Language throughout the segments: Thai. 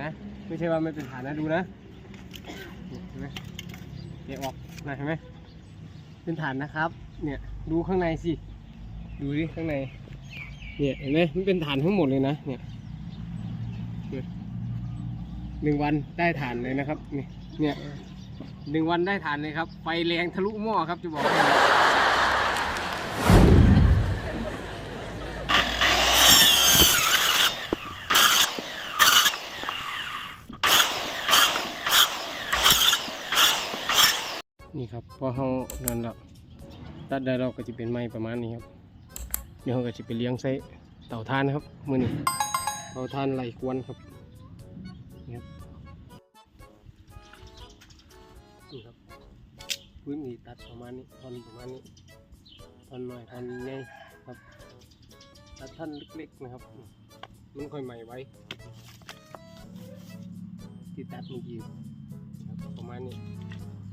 นะไม่ใช่ว่าไม่เป็นฐานนะดูนะเห็นไหมเดี๋ยวออกนะเห็นไหมเป็นฐานนะครับ เนี่ยดูข้างในสิดูดิข้างใน เนี่ยเห็นไหมมันเป็นฐานทั้งหมดเลยนะเนี่ยหนึ่งวันได้ฐานเลยนะครับนี่เนี่ยหนึ่งวันได้ฐานเลยครับไฟแรงทะลุหม้อครับจะบอกให้ ครับพอเขานั่นแล้วตัดได้เราก็จะเป็นไม้ประมาณนี้ครับเดี๋ยวเราก็จะไปเลี้ยงใส่เต่าทานครับมือนี้เต่าทานไหลกวนครับนี่ครับนี่ครับพื้นที่ตัดประมาณนี้ท่อนประมาณนี้ท่อนหน้อยท่อนใหญ่ครับตัดท่อนเล็กๆนะครับมันค่อยใหม่ไว้ที่ตัดเมื่อกี้ครับประมาณนี้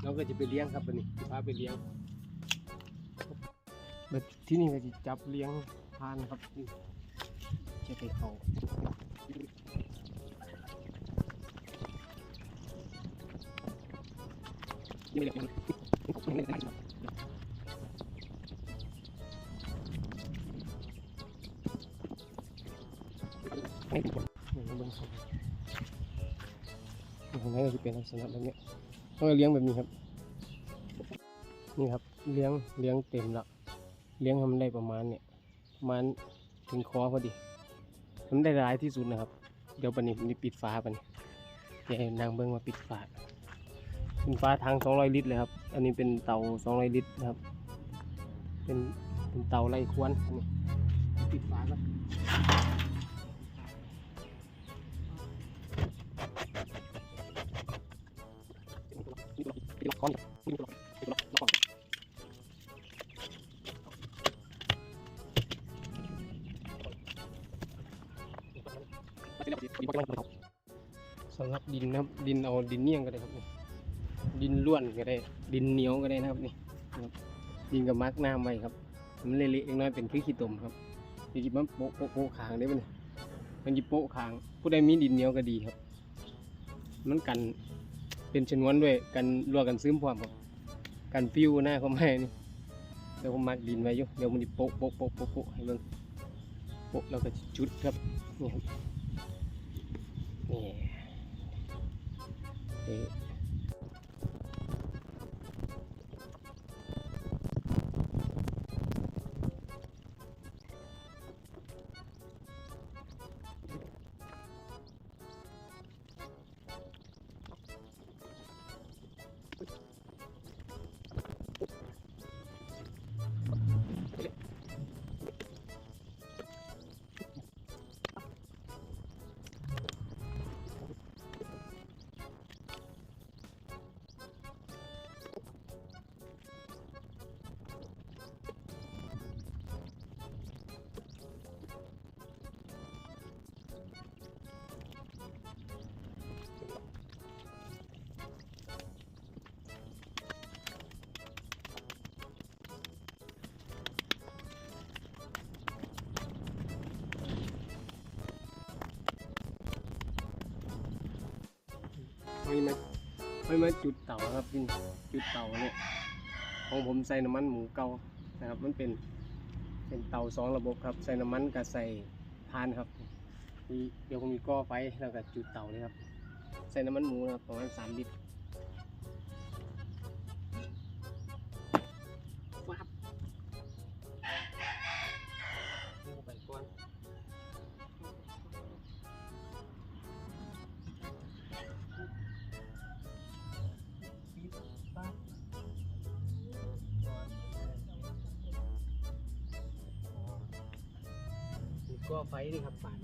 เราก็จะไปเลี้ยงครับวันนี้พาไปเลี้ยงแบบที่นี่ก็จะจับเลี้ยงพานครับจะไปเขาให้ดูก่อนเดี๋ยวเราเบิ่งครับตรงนี้ก็จะเป็นลักษณะแบบนี้ ก็เลี้ยงแบบนี้ครับ นี่ครับเลี้ยงเลี้ยงเต็มล้วเลี้ยงทำได้ประมาณเนี่ยประมาณถึงคอพอดีมันได้ร้ายที่สุดนะครับ เดี๋ยวปันนี้มจะปิดฟ้าปันนี้เดี๋ยวนางเบิ้งมาปิดฟ้าเป็นฟ้าทาง 200 ลิตรเลยครับ อันนี้เป็นเตา 200 ลิตรนะครับ เป็นเป็นเตาไร้ควนนี่ปิดฟ้า แล้วก้อนสำหรับดินนะครับ ดินเอาดินเนียงก็ได้ครับนี่ดินล้วนก็ได้ ดินเหนียวก็ได้นะครับนี่ดินกับมักน้ำไว้ครับ มันเละๆเล็กน้อยเป็นคือขี้ตมครับจริงๆมันโปะโปะโปะขางได้ปะเนี่ยมันจิบโปะขาง ผู้ใดมีดินเหนียวก็ดีครับ มันกัน เป็นชนวนด้วยกันรัวกันซึมพร้อมครับกันฟิวหน้าเขาไม่นี่เดี๋ยวผมมักดินไว้อยู่เดี๋ยวมันจะโปะโปะโปะโปะโปะให้เบิ่งโปะแล้วก็จะจุดครับนี่ครับนี่ เอ๊ะเอานี่มาเอานี่มาจุดเต่าครับพี่จุดเต่าเนี่ยของผมใส่น้ำมันหมูเกานะครับ มันเป็นเป็นเตาสองระบบครับ ใส่น้ำมันกับใส่ทานครับเดี๋ยวผมมีก้อไฟแล้วก็จุดเตาเลยครับ ใส่น้ำมันหมูนะครับประมาณสามลิตร มีก่อไฟนี่ครับป่าน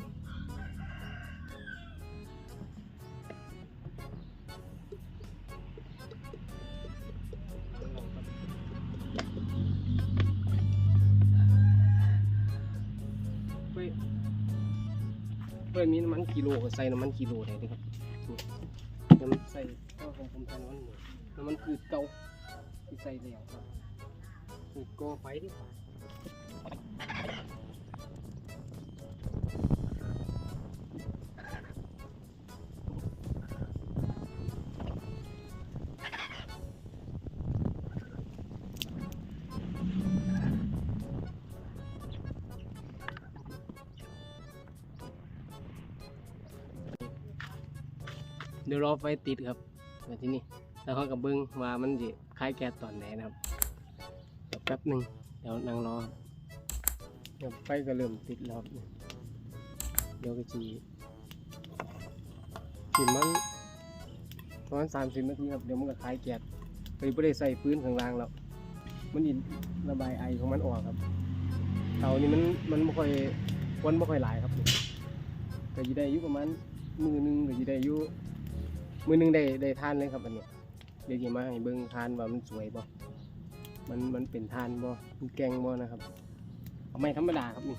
เฮ้ยเฮ้ยมีน้ำมันกิโลก็ใส่น้ำมันกิโลได้เลยครับน้ำมันใส่ก็ของผมใส่น้ำมันหมูน้ำมันคือเก่าที่ใส่แล้วครับนี่ก่อไฟดีกว่า เดี๋ยวรอไฟติดครับมาที่นี่แล้วเขากับเบิ้งว่ามันจะคล้ายแก๊สตอนไหนนะครับแป๊บหนึ่งเดี๋ยวนั่งรอครับเดี๋ยวไฟก็เริ่มติดแล้วครับเดี๋ยวก็จีกินมันประมาณสามสิบนาทีครับเดี๋ยวมันก็คล้ายแก๊สไปไม่ได้ใส่พื้นข้างล่างแล้วมันอิระบายไอของมันออกครับเตานี่มันมันไม่ค่อยควันไม่ค่อยหลายครับก็จะได้อยู่ประมาณมือหนึงก็จะได้อยู่ มือหนึงได้ได้ทานเลยครับอันเนี้ยเดี๋ยวจะมาให้เบิ่งทานว่ามันสวยบ่ มันมันเป็นทานบ่มันแกงบ่นะครับ เอาไม่ธรรมดาครับนี่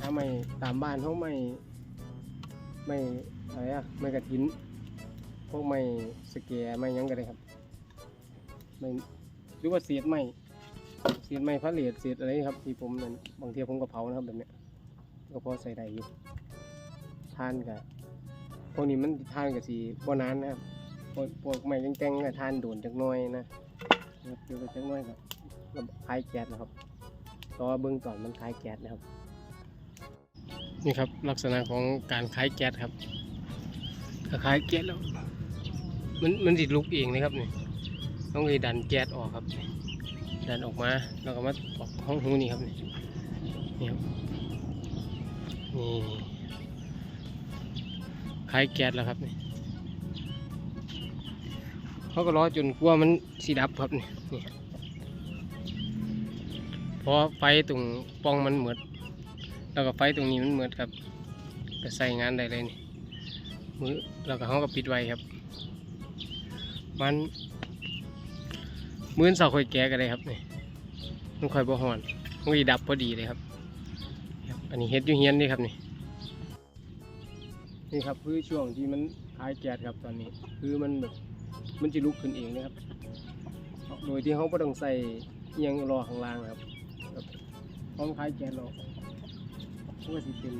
ถ้าไม่ตามบ้านเขาไม่ไม่อะไรอะไม่กระถิน พวกไม้สแกร์ไม้หยังก็ได้ครับไม่หรือว่าเศษไม้เศษไม้พระเหลียดเศษอะไรครับ ที่ผมนั่นบางทีผมก็เผานะครับแบบเนี้ยก็พอใส่ได้อยู่ทานกับ พวกนี้มันทานกับสีบนานนะครับพวกพวกไม้แกงๆก็ทานโดนจักหน้อยนะเดี๋ยวไปจักหน้อยกับคลายแก๊สนะครับรอเบื้องก่อนมันคลายแก๊สนะครับ นี่ครับลักษณะของการคลายแก๊สครับถ้าคลายแก๊สแล้ว มันมันติดลุกเองนะครับนี่ต้องไปดันแก๊สออกครับ ดันออกมาแล้วก็มาออกห้องหูนี่ครับนี่นี่ครับนี่ คลายแก๊สแล้วครับนี่เขาก็รอจนกลัวมันสีดับครับนี่นี่เพราะไฟตรงปองมันเหมือดแล้วก็ไฟตรงนี้มันเหมือดครับก็ใส่งานได้เลยนี่มือแล้วก็เขาก็ปิดไว้ครับ มันมื้อนเสาค่อยแก้กันเลยครับนี่มันค่อยบ่ฮ้อนมันดับพอดีเลยครับครับ อันนี้เฮ็ดอยู่เฮียนนี่ครับนี่ นี่ครับคือช่วงที่มันคลายแก๊สครับตอนนี้ คือมันแบบมันจะลุกขึ้นเองนะครับ โดยที่เขาไม่ต้องใส่ยังรอข้างล่างครับแบบพร้อมคลายแก๊สรามันก็สิเป็น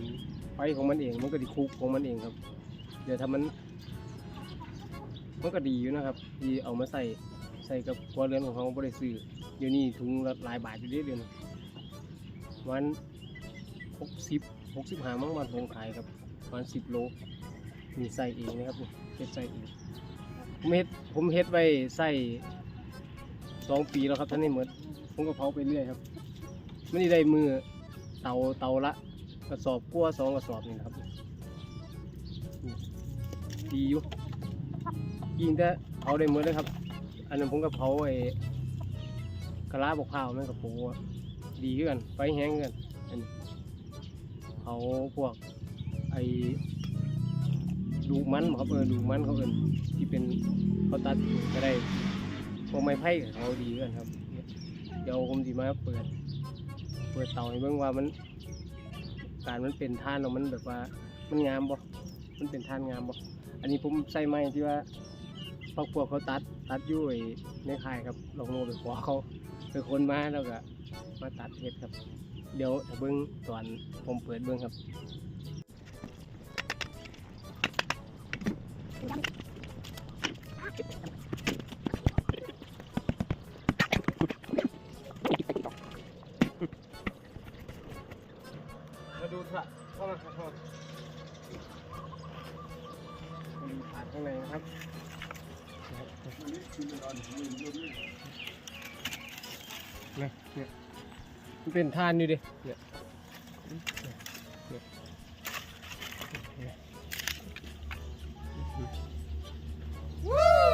ไฟของมันเอง มันก็ดิคุกของมันเองครับ เดี๋ยวถ้ามันมันก็ดีอยู่นะครับ ที่เอามาใส่ใส่กับครัวเรือนของเขาบริซื้อเดี๋ยวนี้ถุงละหลายบาทอยู่เรื่อยๆวันหกสิบหกสิบห้ามั้งวันผมขายครับ วันสิบโลมีใส่เองนะครับเฮ็ดใส่เองผมเฮ็ดผมเฮ็ดไว้ใส่สองปีแล้วครับท่านนี่เหมือนผมก็เผาไปเรื่อยครับไม่ได้ได้มือเตาเตาละกระสอบกลัวสองกระสอบนี่นะครับดีอยู่ยิงแต่เผาได้หมดเลยครับ อันนั้นผมก็เผาไอ้กระลาบกข้าวแม่งกับปูอะดีขึ้นไฟแห้งขึ้นอันนี้เผาพวก ไอ้ดูมันครับเออดูมันเขาเอินที่เป็นเขาตัดก็ได้พวกไม้ไผ่เขาดีขึ้นครับ เดี๋ยวผมสิมาเปิด เปิดเตาให้เบิ่งว่ามันการมันเป็นท่านแล้วมันแบบว่ามันงามบ่ มันเป็นท่านงามบ่ อันนี้ผมใส่ไม้ที่ว่าพวกพวกเขาตัดตัดยู่ไอ้ในค่ายครับลองโมไปขอเขาเป็นคนมาแล้วก็มาตัดเห็ดครับ เดี๋ยวเบิ้งตอนผมเปิดเบิ้งครับ มาดูค่ะเข้ามาข้ามามผ่านข้างในนะครับเนะเนี่ยมันเป็นทานอยู่ดิเนี่ยเนี่ยเนี่ย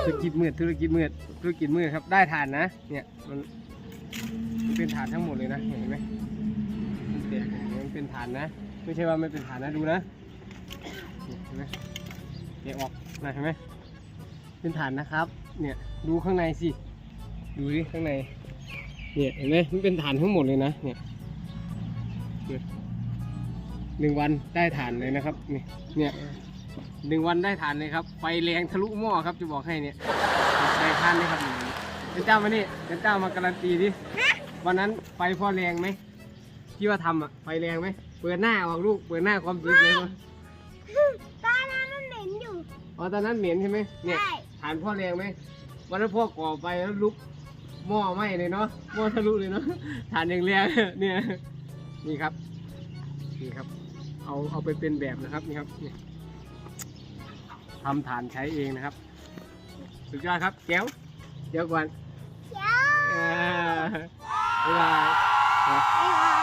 ธุรกิจมืดธุรกิจมืดธุรกิจมืดครับได้ฐานนะ เนี่ยมันมันเป็นฐานทั้งหมดเลยนะเห็นไหม เป็นฐานนะ ไม่ใช่ว่าไม่เป็นฐานนะดูนะเห็นไหมเดี๋ยออกนะเห็นไหมเป็นฐานนะครับ เนี่ยดูข้างในสิ ดูดิข้างใน เนี่ยเห็นไหมมันเป็นฐานทั้งหมดเลยนะเนี่ยหนึ่งวันได้ฐานเลยนะครับนี่เนี่ยหนึ่งวันได้ฐานเลยครับไฟแรงทะลุหม้อครับจะบอกให้เนี่ยได้ฐานเลยครับเจ้ามานี่เดี๋ยวเจ้ามาการันตีดิวันนั้นไฟพอแรงไหม ที่ว่าทำอะไฟแรงไหมเปิดหน้าออกลูกเปิดหน้าความจริงเลยมั้ยตอนนั้นมันเหม็นอยู่ อ๋อตอนนั้นเหม็นใช่ไหมเนี่ยใช่ ฐานพ่อแรงไหมวันนั้นพ่อก่อไปแล้วลุกหม้อไหม้เลยเนาะหม้อทะลุเลยเนาะฐานอย่างแรงเนี่ยนี่ครับนี่ครับ เอาเอาไปเป็นแบบนะครับนี่ครับนี่ทำฐานใช้เองนะครับ สุดยอดครับแก้วเดี๋ยวก่อนเขียว เออบ๊ายบาย บ๊ายบาย